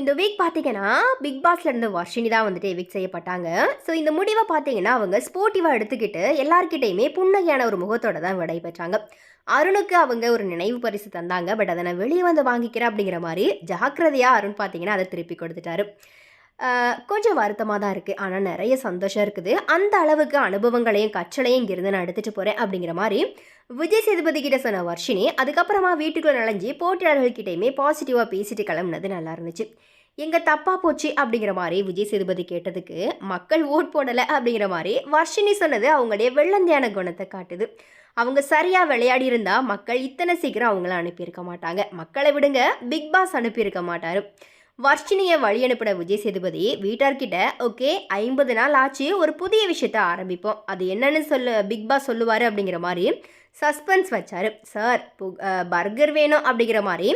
இந்த வீக் பார்த்தீங்கன்னா பிக் பாஸ்ல இருந்து வர்ஷினி தான் வந்துட்டு எவிக் செய்யப்பட்டாங்க. ஸோ இந்த முடிவை பார்த்தீங்கன்னா அவங்க ஸ்போர்ட்டிவாக எடுத்துக்கிட்டு எல்லார்கிட்டையுமே புன்னகையான ஒரு முகத்தோட தான் விடை பெற்றாங்க. அருணுக்கு அவங்க ஒரு நினைவு பரிசு தந்தாங்க. பட் அதை நான் வெளியே வந்து வாங்கிக்கிறேன் அப்படிங்கிற மாதிரி ஜாக்கிரதையாக அருண் பார்த்தீங்கன்னா அதை திருப்பி கொடுத்துட்டாரு. கொஞ்சம் வருத்தமாக தான் இருக்குது ஆனால் நிறைய சந்தோஷம் இருக்குது. அந்த அளவுக்கு அனுபவங்களையும் கற்றலையும் இங்கிருந்து நான் எடுத்துகிட்டு போகிறேன் அப்படிங்கிற மாதிரி விஜய் சேதுபதி கிட்ட சொன்ன வர்ஷினி அதுக்கப்புறமா வீட்டுக்குள்ளே நுழைஞ்சி போட்டியாளர்கள்கிட்டையுமே பாசிட்டிவாக பேசிட்டு கிளம்புனது நல்லா இருந்துச்சு. எங்கள் தப்பாக போச்சு அப்படிங்கிற மாதிரி விஜய் சேதுபதி கேட்டதுக்கு மக்கள் ஓட் போடலை அப்படிங்கிற மாதிரி வர்ஷினி சொன்னது அவங்களுடைய வெள்ளந்தியான குணத்தை காட்டுது. அவங்க சரியாக விளையாடி இருந்தால் மக்கள் இத்தனை சீக்கிரம் அவங்கள அனுப்பியிருக்க மாட்டாங்க. மக்களை விடுங்க பிக் பாஸ் அனுப்பியிருக்க மாட்டார். வர்ஷினியை வழி அனுப்பின விஜய் சேதுபதி வீட்டார்கிட்ட ஓகே ஐம்பது நாள் ஆச்சு ஒரு புதிய விஷயத்த ஆரம்பிப்போம். அது என்னன்னு சொல்லு பிக் பாஸ் சொல்லுவார் அப்படிங்கிற மாதிரி சஸ்பென்ஸ் வச்சார். சார் பர்கர் வேணும் அப்படிங்கிற மாதிரி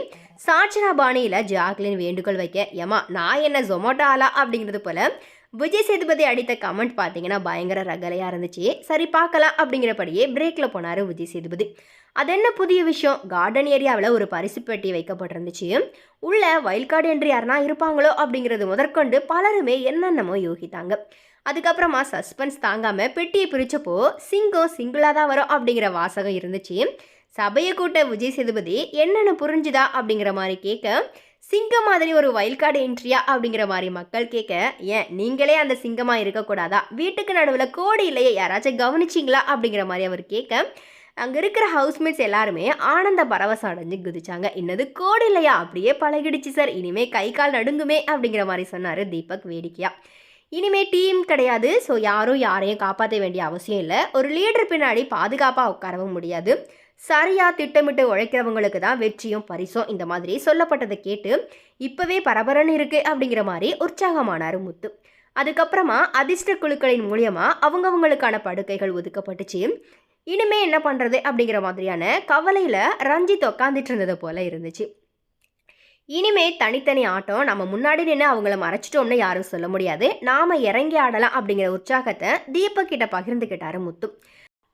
சாட்சரா பாணியில் ஜாக்லின் வேண்டுகோள் வைக்க ஏமா நான் என்ன ஜொமோட்டோ ஆலா அப்படிங்கிறது போல விஜய் சேதுபதி அடித்த கமெண்ட் பார்த்தீங்கன்னா பயங்கர ரகலையாக இருந்துச்சு. சரி பார்க்கலாம் அப்படிங்கிறபடியே பிரேக்கில் போனார் விஜய் சேதுபதி. அது என்ன புதிய விஷயம்? கார்டன் ஏரியாவில் ஒரு பரிசு பெட்டி வைக்கப்பட்டிருந்துச்சு. உள்ள வயல் கார்டு என்று யாருனா இருப்பாங்களோ அப்படிங்கிறது முதற்கொண்டு பலருமே என்னென்னமோ யோகித்தாங்க. அதுக்கப்புறமா சஸ்பென்ஸ் தாங்காமல் பெட்டியை பிரித்தப்போ சிங்கம் சிங்கிளாக தான் வரும் அப்படிங்கிற வாசகம் இருந்துச்சு. சபையை கூட்ட விஜய் சேதுபதி என்னென்னு புரிஞ்சுதா? அப்படிங்கிற மாதிரி கேட்க சிங்கம் மாதிரி ஒரு வைல்ட் கார்டு என்ட்ரியா அப்படிங்கிற மாதிரி மக்கள் கேட்க ஏன் நீங்களே அந்த சிங்கமாக இருக்கக்கூடாதா? வீட்டுக்கு நடுவில் கோடி இல்லையே யாராச்சும் கவனிச்சிங்களா? அப்படிங்கிற மாதிரி அவர் கேட்க அங்கே இருக்கிற ஹவுஸ்மேட்ஸ் எல்லாருமே ஆனந்த பரவசம் அடைஞ்சு குதிச்சாங்க. என்னது கோடி இல்லையா? அப்படியே பழகிடுச்சு சார் இனிமே கை கால் நடுங்குமே அப்படிங்கிற மாதிரி சொன்னார் தீபக் வேடிக்கையா. இனிமே டீம் கிடையாது. ஸோ யாரும் யாரையும் காப்பாற்ற வேண்டிய அவசியம் இல்லை. ஒரு லீடர் பின்னாடி பாதுகாப்பாக உட்காரவும் முடியாது. சரியாக திட்டமிட்டு உழைக்கிறவங்களுக்கு தான் வெற்றியும் பரிசும் இந்த மாதிரி சொல்லப்பட்டதை கேட்டு இப்போவே பரபரன்னு இருக்குது அப்படிங்கிற மாதிரி உற்சாகமானார் முத்து. அதுக்கப்புறமா அதிர்ஷ்ட குழுக்களின் மூலியமாக அவங்கவங்களுக்கான படுக்கைகள் ஒதுக்கப்பட்டுச்சு. இனிமே என்ன பண்ணுறது அப்படிங்கிற மாதிரியான கவலையில் ரஞ்சித் உக்காந்துட்டு இருந்தது போல இருந்துச்சு. இனிமே தனித்தனி ஆட்டம் நம்ம முன்னாடி நின்று அவங்கள மறைச்சிட்டோம்னு யாரும் சொல்ல முடியாது. நாம் இறங்கி ஆடலாம் அப்படிங்கிற உற்சாகத்தை தீபக் கிட்ட பகிர்ந்துக்கிட்டாரு முத்து.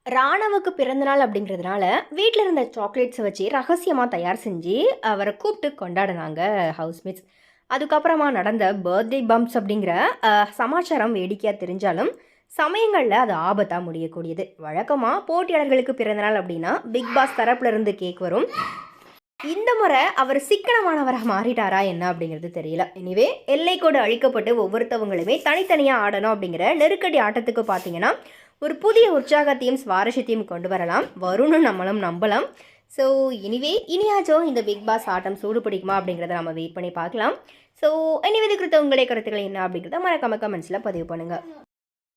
ராணவுக்கு பிறந்தநாள் அப்படிங்கிறதுனால வீட்டில் இருந்த சாக்லேட்ஸை வச்சு ரகசியமாக தயார் செஞ்சு அவரை கூப்பிட்டு கொண்டாடினாங்க ஹவுஸ்மேட்ஸ் அதுக்கப்புறமா நடந்த பர்த்டே பம்ப்ஸ் அப்படிங்கிற சமாச்சாரம் வேடிக்கையாக தெரிஞ்சாலும் சமயங்களில் அது ஆபத்தாக முடியக்கூடியது. வழக்கமாக போட்டியாளர்களுக்கு பிறந்தநாள் அப்படின்னா பிக் பாஸ் தரப்புலேருந்து கேக் வரும். இந்த முறை அவர் சிக்கனமானவராக மாறிட்டாரா என்ன அப்படிங்கிறது தெரியல. எனிவே எல்லைக்கோடு அழிக்கப்பட்டு ஒவ்வொருத்தவங்களுமே தனித்தனியாக ஆடணும் அப்படிங்கிற நெருக்கடி ஆட்டத்துக்கு பார்த்தீங்கன்னா ஒரு புதிய உற்சாகத்தையும் சுவாரஸ்யத்தையும் கொண்டு வரலாம். வரும்னு நம்மளும் நம்பலாம். ஸோ எனிவே இனியாச்சும் இந்த பிக் பாஸ் ஆட்டம் சூடு பிடிக்குமா அப்படிங்கிறத நம்ம வெயிட் பண்ணி பார்க்கலாம். ஸோ எனிவே இது குறித்த உங்களுடைய கருத்துக்கள் என்ன அப்படிங்கிறத மறக்காம கமெண்ட்ஸில் பதிவு பண்ணுங்கள்